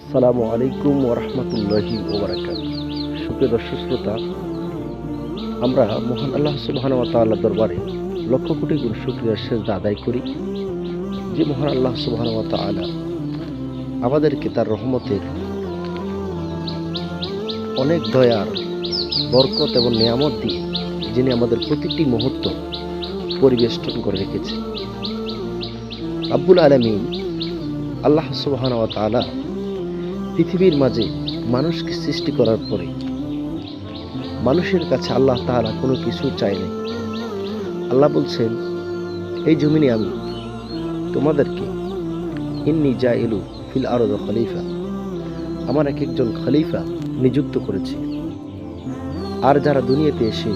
আসসালামু আলাইকুম ওরহমতুল্লাহি ওবরাকাত। সুপ্রিয় দর্শক শ্রোতা, আমরা মহান আল্লাহ সুবহান তাআলার দরবারে লক্ষ কোটি গুণ শুক্রিয়ার সেজদা আদায় করি যে মহান আল্লাহ সুবহান তাআলা আমাদেরকে তার রহমতের অনেক দয়ার, বরকত এবং নিয়ামত দিয়ে যিনি আমাদের প্রতিটি মুহূর্ত পরিবেষ্টন করে রেখেছে আব্বুল আলমিন আল্লাহ সুবহান তাআলা পৃথিবীর মাঝে মানুষকে সৃষ্টি করার পরে মানুষের কাছে আল্লাহ তাহারা কোনো কিছু চায় নাই আল্লাহ বলছেন, এই জমিনে আমি তোমাদেরকে ইন্নি যা এলু ফিল আরদ খলিফা। আমার এক একজন খলিফা নিযুক্ত করেছি। আর যারা দুনিয়াতে এসে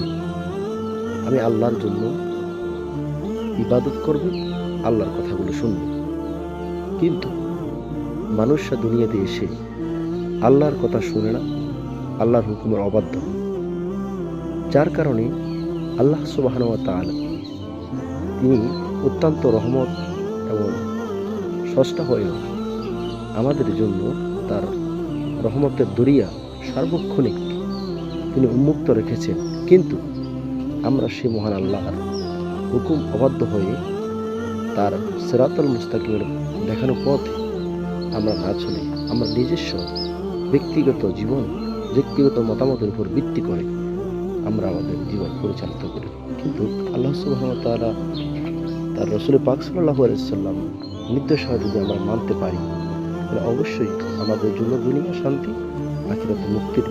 আমি আল্লাহর জন্য ইবাদত করবে, আল্লাহর কথাগুলো শুনবে। কিন্তু মানুষরা দুনিয়াতে এসে আল্লাহর কথা শুনে না, আল্লাহর হুকুমের অবাধ্য। যার কারণে আল্লাহ সুবাহান তাআলা তিনি অত্যন্ত রহমত এবং সষ্টা হয়েও আমাদের জন্য তার রহমতের দরিয়া সার্বক্ষণিক তিনি উন্মুক্ত রেখেছেন কিন্তু আমরা সে মহান আল্লাহর হুকুম অবাধ্য হয়ে তার সেরাতল মুস্তাকিমের দেখানো পথে আমরা না চলে আমরা নিজস্ব ব্যক্তিগত জীবন, ব্যক্তিগত মতামতের উপর ভিত্তি করে আমরা আমাদের জীবন পরিচালিত করি। কিন্তু আল্লাহ তাআলা তার রসুল পাক সাল্লাল্লাহু আলাইহি সাল্লাম নির্দেশ যদি আমরা মানতে পারি, তাহলে অবশ্যই আমাদের জন্য দুনিয়া শান্তি, আখিরাতে মুক্তির